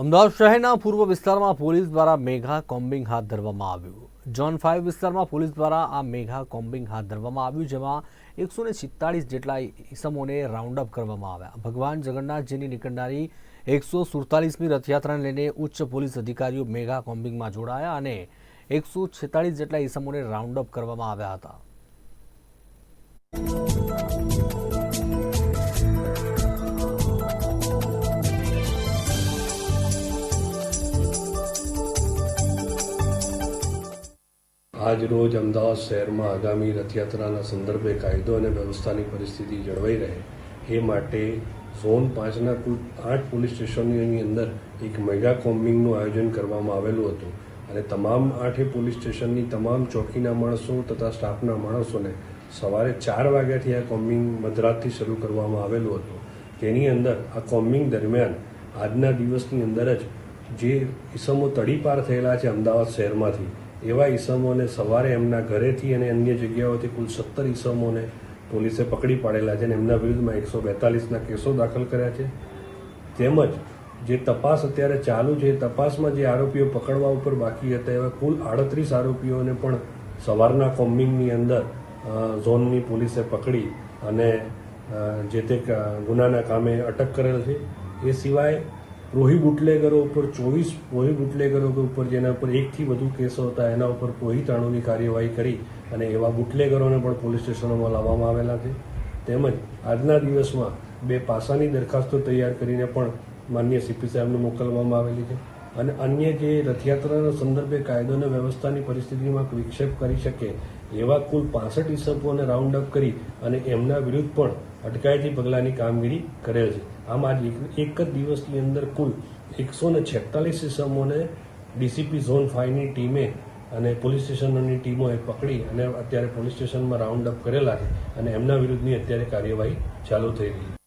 અમદાવાદ શહેરના પૂર્વ વિસ્તારમાં પોલીસ દ્વારા મેઘા કોમ્બિંગ હાથ ધરવામાં આવ્યું. જોન ફાઇવ વિસ્તારમાં પોલીસ દ્વારા આ મેઘા કોમ્બિંગ હાથ ધરવામાં આવ્યું, જેમાં એકસો ને સિત્તાળીસ જેટલા ઈસમોને રાઉન્ડ અપ કરવામાં આવ્યા. ભગવાન જગન્નાથજીની નીકળનારી એકસો સુડતાલીસમી રથયાત્રાને લઈને ઉચ્ચ પોલીસ અધિકારીઓ મેઘા કોમ્બિંગમાં જોડાયા અને એકસો છેતાળીસ જેટલા ઈસમોને રાઉન્ડ અપ કરવામાં આવ્યા હતા. આજ રોજ અમદાવાદ શહેરમાં આગામી રથયાત્રાના સંદર્ભે કાયદો અને વ્યવસ્થાની પરિસ્થિતિ જળવાઈ રહે. એ માટે ઝોન પાંચના કુલ આઠ પોલીસ સ્ટેશનોની અંદર એક મેગા કોમ્બિંગનું આયોજન કરવામાં આવેલું હતું અને તમામ આઠે પોલીસ સ્ટેશનની તમામ ચોકીના માણસો તથા સ્ટાફના માણસોને સવારે ચાર વાગ્યાથી આ કોમ્બિંગ મધરાતથી શરૂ કરવામાં આવેલું હતું. તેની અંદર આ કોમ્બિંગ દરમિયાન આજના દિવસની અંદર જ જે ઈસમો તડીપાર થયેલા છે અમદાવાદ શહેરમાંથી એવા ઈસમોને સવારે એમના ઘરેથી અને અન્ય જગ્યાઓથી કુલ સત્તર ઈસમોને પોલીસે પકડી પાડેલા છે અને એમના વિરુદ્ધમાં એકસો બેતાલીસના કેસો દાખલ કર્યા છે. તેમજ જે તપાસ અત્યારે ચાલુ છે, એ તપાસમાં જે આરોપીઓ પકડવા ઉપર બાકી હતા, એવા કુલ આડત્રીસ આરોપીઓને પણ સવારના કોમ્બિંગની અંદર ઝોનની પોલીસે પકડી અને જે તે ગુનાના કામે અટક કરેલ છે. એ સિવાય પ્રોહી બુટલેગરો ઉપર ચોવીસ પ્રોહી બુટલેગરો ઉપર જેના ઉપર એકથી વધુ કેસો હતા, એના ઉપર પ્રોહિતાણુની કાર્યવાહી કરી અને એવા બુટલેગરોને પણ પોલીસ સ્ટેશનોમાં લાવવામાં આવેલા છે. તેમજ આજના દિવસમાં બે પાસાની દરખાસ્તો તૈયાર કરીને પણ માન્ય સીપી સાહેબને મોકલવામાં આવેલી છે. અને અન્ય જે રથયાત્રાના સંદર્ભે કાયદો અને વ્યવસ્થાની પરિસ્થિતિમાં વિક્ષેપ કરી શકે એવા કુલ પાસઠ ઇસમોને રાઉન્ડ અપ કરી અને એમના વિરુદ્ધ પણ અટકાયતી પગલાંની કામગીરી કરેલ છે. આમ આજ એક જ દિવસની અંદર કુલ એકસો ને છેતાલીસ ઇસમોને ડીસીપી ઝોન ફાઈવની ટીમે અને પોલીસ સ્ટેશનોની ટીમોએ પકડી અને અત્યારે પોલીસ સ્ટેશનમાં રાઉન્ડ અપ કરેલા છે અને એમના વિરુદ્ધની અત્યારે કાર્યવાહી ચાલુ થઈ રહી છે.